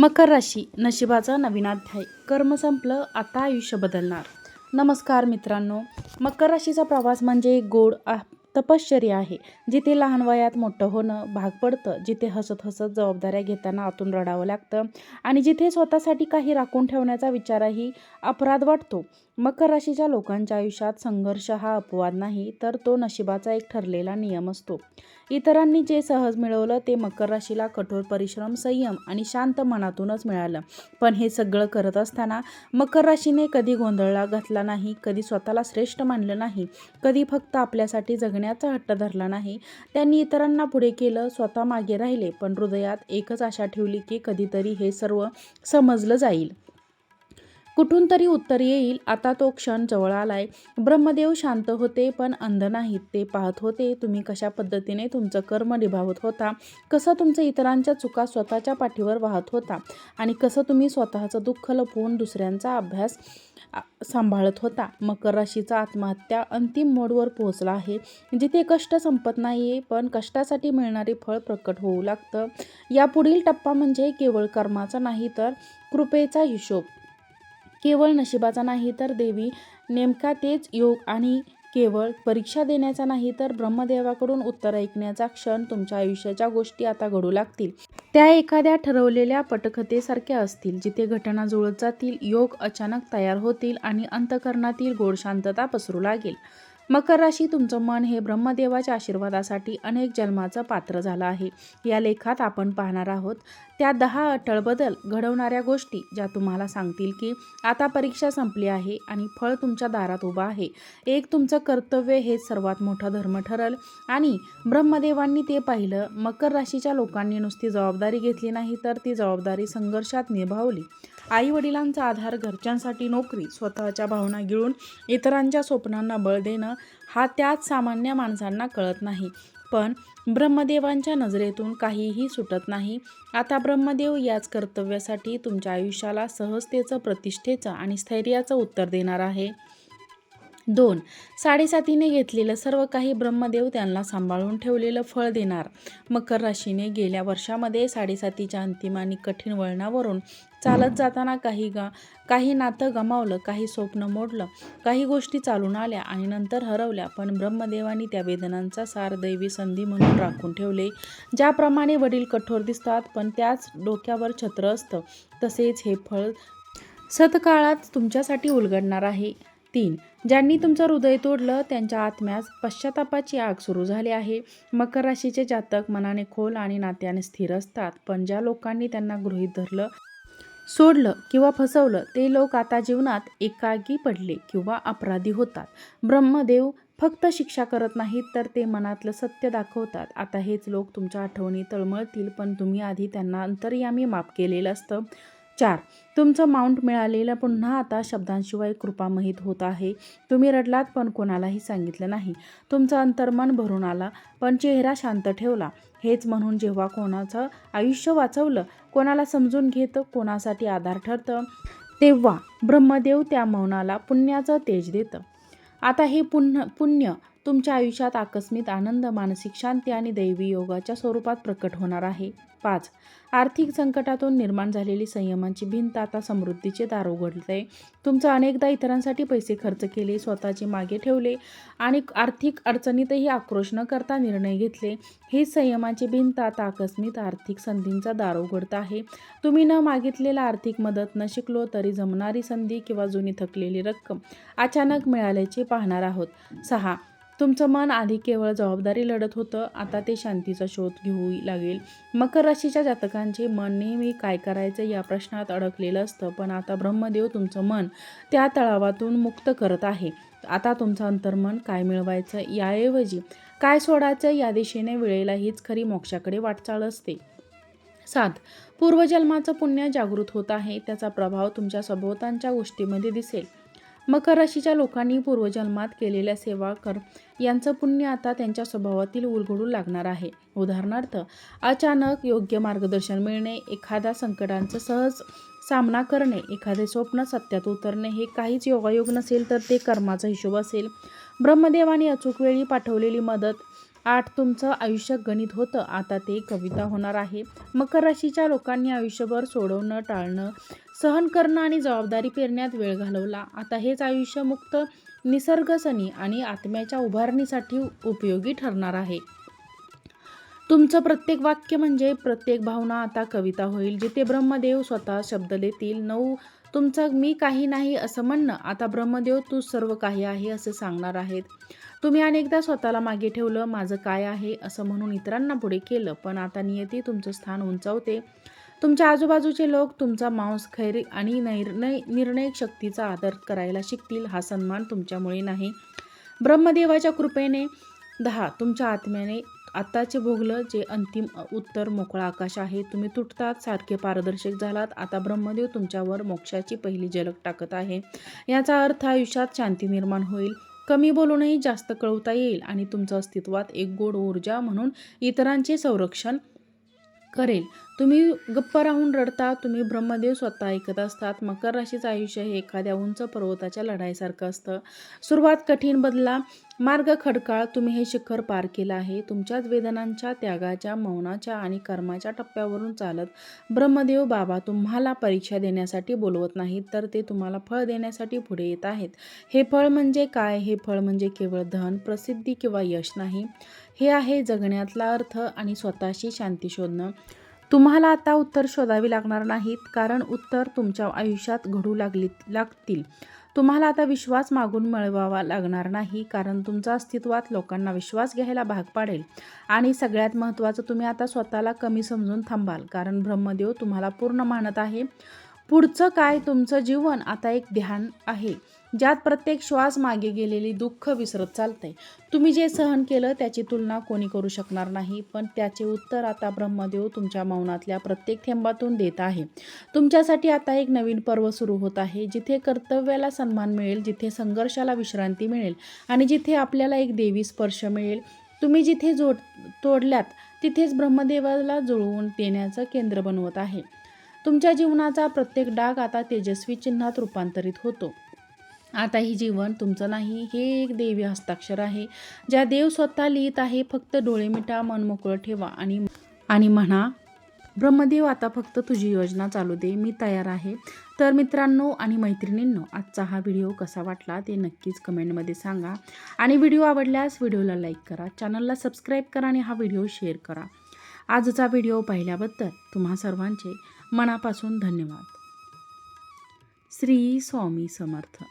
मकर राशी नशिबाचा नवीन अध्याय. कर्म संपलं आता आयुष्य बदलणार. नमस्कार मित्रांनो. मकर राशीचा प्रवास म्हणजे गोड तपश्चर्या आहे. जिथे लहान वयात मोठं होणं भाग पडतं जिथे हसत हसत जबाबदाऱ्या घेताना आतून रडावं लागतं आणि जिथे स्वतःसाठी काही राखून ठेवण्याचा विचारही अपराध वाटतो. मकर राशीच्या लोकांच्या आयुष्यात संघर्ष हा अपवाद नाही तर तो नशिबाचा एक ठरलेला नियम असतो. इतरांनी जे सहज मिळवलं ते मकर राशीला कठोर परिश्रम संयम आणि शांत मनातूनच मिळालं. पण हे सगळं करत असताना मकर राशीने कधी गोंधळला घातला नाही कधी स्वतःला श्रेष्ठ मानलं नाही कधी फक्त आपल्यासाठी जगण्याचा हट्ट धरला नाही. त्यांनी इतरांना पुढे केलं स्वतः मागे राहिले पण हृदयात एकच आशा ठेवली की कधीतरी हे सर्व समजलं जाईल. कुठून तरी उत्तर येईल. आता तो क्षण जवळ आलाय. ब्रह्मदेव शांत होते पण अंध नाहीत. ते पाहत होते तुम्ही कशा पद्धतीने तुमचं कर्म निभावत होता? कसं तुमचं इतरांच्या चुका स्वतःच्या पाठीवर वाहत होता? आणि कसं तुम्ही स्वतःचं दुःख लपवून दुसऱ्यांचा अभ्यास सांभाळत होता? मकर राशीचा आत्महत्या अंतिम मोडवर पोहोचला आहे. जिथे कष्ट संपत नाही आहे पण कष्टासाठी मिळणारे फळ प्रकट होऊ लागतं. यापुढील टप्पा म्हणजे केवळ कर्माचा नाही तर कृपेचा हिशोब. केवळ नशिबाचा नाही तर देवी नेमका तेच योग आणि केवळ परीक्षा देण्याचा नाही तर ब्रह्मदेवाकडून उत्तर ऐकण्याचा क्षण तुमच्या आयुष्याच्या गोष्टी आता घडू लागतील. त्या एखाद्या ठरवलेल्या पटकथेसारख्या असतील जिथे घटना जुळत जातील योग अचानक तयार होतील आणि अंतकरणातील गोड शांतता पसरू लागेल. मकर राशी तुमचं मन हे ब्रह्मदेवाच्या आशीर्वादासाठी अनेक जन्माचं पात्र झालं आहे. या लेखात आपण पाहणार आहोत त्या दहा अटळ बदल घडवणाऱ्या गोष्टी ज्या तुम्हाला सांगतील की आता परीक्षा संपली आहे आणि फळ तुमच्या दारात उभं आहे. एक तुमचं कर्तव्य हेच सर्वात मोठा धर्म ठरल आणि ब्रह्मदेवांनी ते पाहिलं मकर राशीच्या लोकांनी नुसती जबाबदारी घेतली नाही तर ती जबाबदारी संघर्षात निभावली. आई वडिलांचा आधार घरच्यांसाठी नोकरी स्वतःच्या भावना गिळून इतरांच्या स्वप्नांना बळ देणं हा त्याच सामान्य माणसांना कळत नाही. पण ब्रह्मदेवांच्या नजरेतून काहीही सुटत नाही. आता ब्रह्मदेव याच कर्तव्यासाठी तुमच्या आयुष्याला सहजतेचं प्रतिष्ठेचं आणि स्थैर्याचं उत्तर देणार आहे. दोन. साडेसातीने घेतलेलं सर्व काही ब्रह्मदेव त्यांना सांभाळून ठेवलेलं फळ देणार. मकर राशीने गेल्या वर्षामध्ये साडेसातीच्या अंतिम आणि कठीण वळणावरून चालत जाताना काही गा काही नातं गमावलं काही स्वप्न मोडलं काही गोष्टी चालून आल्या आणि नंतर हरवल्या. पण ब्रह्मदेवानी त्या वेदनांचा सार दैवी संधी म्हणून राखून ठेवले ज्याप्रमाणे वडील कठोर दिसतात पण त्याच डोक्यावर छत्र असतं. तसेच हे फळ सतकाळात तुमच्यासाठी उलगडणार आहे. तीन. ज्यांनी तुमचं हृदय तोडलं त्यांच्या आत्म्यास पश्चातापाची आग सुरू झाली आहे. मकर राशीचे जातक मनाने खोल आणि नात्याने स्थिर असतात. पण ज्या लोकांनी त्यांना गृहीत धरलं सोडलं किंवा फसवलं ते लोक आता जीवनात एकागी पडले किंवा अपराधी होतात. ब्रह्मदेव फक्त शिक्षा करत नाहीत तर ते मनातलं सत्य दाखवतात. आता हेच लोक तुमच्या आठवणी तळमळतील पण तुम्ही आधी त्यांना अंतर्यामी माफ केलेलं असतं. चार. तुमचं माउंट मिळालेलं पुन्हा आता शब्दांशिवाय कृपामहित होत आहे. तुम्ही रडलात पण कोणालाही सांगितलं नाही. तुमचं अंतर्मन भरून आला पण चेहरा शांत ठेवला. हेच म्हणून जेव्हा कोणाचं आयुष्य वाचवलं कोणाला समजून घेतं कोणासाठी आधार ठरतं तेव्हा ब्रह्मदेव त्या मौनाला पुण्याचं तेज देतं. आता हे पुन्हा पुण्य तुमच्या आयुष्यात आकस्मित आनंद मानसिक शांती आणि दैवी योगाच्या स्वरूपात प्रकट होणार आहे. पाच. आर्थिक संकटातून निर्माण झालेली संयमांची भिंत आता समृद्धीचे दार उघडते. तुमचं अनेकदा इतरांसाठी पैसे खर्च केले स्वतःचे मागे ठेवले आणि आर्थिक अडचणीतही आक्रोश न करता निर्णय घेतले. ही संयमाची भिंत आता आकस्मित आर्थिक संधींचा दार उघडत आहे. तुम्ही न मागितलेला आर्थिक मदत न शिकलो तरी जमणारी संधी किंवा जुनी थकलेली रक्कम अचानक मिळाल्याचे पाहणार आहोत. सहा. तुमचं मन आधी केवळ जबाबदारी लढत होतं. आता ते शांतीचा शोध घेऊ लागेल. मकर राशीच्या जातकांचे मन नेहमी काय करायचं या प्रश्नात अडकलेलं असतं. पण आता ब्रह्मदेव तुमचं मन त्या तळावातून मुक्त करत आहे. आता तुमचं अंतर्मन काय मिळवायचं याऐवजी काय सोडायचं या दिशेने वेळेला हीच खरी मोक्षाकडे वाटचाल असते. सात. पूर्वजन्माचं पुण्य जागृत होत आहे. त्याचा प्रभाव तुमच्या सभोवतांच्या गोष्टीमध्ये दिसेल. मकर राशीच्या लोकांनी पूर्वजन्मात केलेल्या सेवा कर यांचं पुण्य आता त्यांच्या स्वभावातील उलगडू लागणार आहे. उदाहरणार्थ अचानक योग्य मार्गदर्शन मिळणे एखाद्या संकटांचं सहज सामना करणे एखादे स्वप्न सत्यात उतरणे हे काहीच योगायोग नसेल तर ते कर्माचा हिशोब असेल. ब्रह्मदेवाने अचूक वेळी पाठवलेली मदत आठ तुमचं आयुष्य गणित होतं आता ते कविता होणार आहे. मकर राशीच्या लोकांनी आयुष्यभर सोडवणं टाळणं सहन करणं आणि जबाबदारी पेरण्यात वेळ घालवला. आता हेच आयुष्य मुक्त निसर्गसनी आणि आत्म्याच्या उभारणीसाठी उपयोगी ठरणार आहे. तुमचं प्रत्येक वाक्य म्हणजे प्रत्येक भावना आता कविता होईल. जिथे ब्रह्मदेव स्वतः शब्द देतील नऊ तुमचं मी काही नाही असं म्हणणं आता ब्रह्मदेव तू सर्व काही आहे असं सांगणार आहेत. तुम्ही अनेकदा स्वतःला मागे ठेवलं माझं काय आहे असं म्हणून इतरांना पुढे केलं पण आता नियती तुमचं स्थान उंचावते. तुमच्या आजूबाजूचे लोक तुमचा मांस खैरी आणि निर्णय निर्णय शक्तीचा आदर करायला शिकतील हा सन्मान तुमच्यामुळे नाही. ब्रह्मदेवाच्या कृपेने दहा तुमच्या आत्म्याने आत्ताचे भोगलं जे अंतिम उत्तर मोकळा आकाश आहे तुम्ही तुटतात सारखे पारदर्शक झालात. आता ब्रह्मदेव तुमच्यावर मोक्षाची पहिली झलक टाकत आहे. याचा अर्थ आयुष्यात शांती निर्माण होईल. कमी बोलूनही जास्त कळवता येईल आणि तुमचं अस्तित्वात एक गोड ऊर्जा म्हणून इतरांचे संरक्षण करेल. तुम्ही गप्प राहून रडता तुम्ही ब्रह्मदेव स्वतः ऐकत असतात. मकर राशीचं आयुष्य हे एखाद्या उंच पर्वताच्या लढाईसारखं असतं. सुरुवात कठीण बदला मार्ग खडकाळ तुम्ही हे शिखर पार केलं आहे. तुमच्याच वेदनांच्या त्यागाच्या मौनाच्या आणि कर्माच्या टप्प्यावरून चालत ब्रह्मदेव बाबा तुम्हाला परीक्षा देण्यासाठी बोलवत नाहीत तर ते तुम्हाला फळ देण्यासाठी पुढे येत आहेत. हे फळ म्हणजे काय? हे फळ म्हणजे केवळ धन प्रसिद्धी किंवा यश नाही. हे आहे जगण्यातला अर्थ आणि स्वतःशी शांती शोधणं. तुम्हाला आता उत्तर शोधावी लागणार नाहीत कारण उत्तर तुमच्या आयुष्यात घडू लागली लागतील. तुम्हाला आता विश्वास मागून मिळवावा लागणार नाही कारण तुमचा अस्तित्वात लोकांना विश्वास घ्यायला भाग पाडेल. आणि सगळ्यात महत्त्वाचं तुम्ही आता स्वतःला कमी समजून थांबाल कारण ब्रह्मदेव तुम्हाला पूर्ण मानत आहे. पुढचं काय? तुमचं जीवन आता एक ध्यान आहे. ज्यात प्रत्येक श्वास मागे गेलेली दुःख विसरत चालतंय. तुम्ही जे सहन केलं त्याची तुलना कोणी करू शकणार नाही पण त्याचे उत्तर आता ब्रह्मदेव तुमच्या मौनातल्या प्रत्येक थेंबातून देत आहे. तुमच्यासाठी आता एक नवीन पर्व सुरू होत आहे जिथे कर्तव्याला सन्मान मिळेल जिथे संघर्षाला विश्रांती मिळेल आणि जिथे आपल्याला एक देवी स्पर्श मिळेल. तुम्ही जिथे जोड तोडल्यात तिथेच ब्रह्मदेवाला जुळवून देण्याचं केंद्र बनवत आहे. तुमच्या जीवनाचा प्रत्येक डाग आता तेजस्वी चिन्हात रूपांतरित होतो. आता ही जीवन तुमचं नाही हे एक देवी हस्ताक्षर आहे. ज्या देव स्वतः लिहित आहे फक्त डोळे मिटा मन मोकळं ठेवा आणि आणि म्हणा ब्रह्मदेव आता फक्त तुझी योजना चालू दे मी तयार आहे. तर मित्रांनो आणि मैत्रिणींनो आजचा हा व्हिडिओ कसा वाटला ते नक्कीच कमेंटमध्ये सांगा. आणि व्हिडिओ आवडल्यास व्हिडिओला लाईक करा चॅनलला सबस्क्राईब करा आणि हा व्हिडिओ शेअर करा. आजचा व्हिडिओ पाहिल्याबद्दल तुम्हा सर्वांचे मनापासून धन्यवाद. श्री स्वामी समर्थ.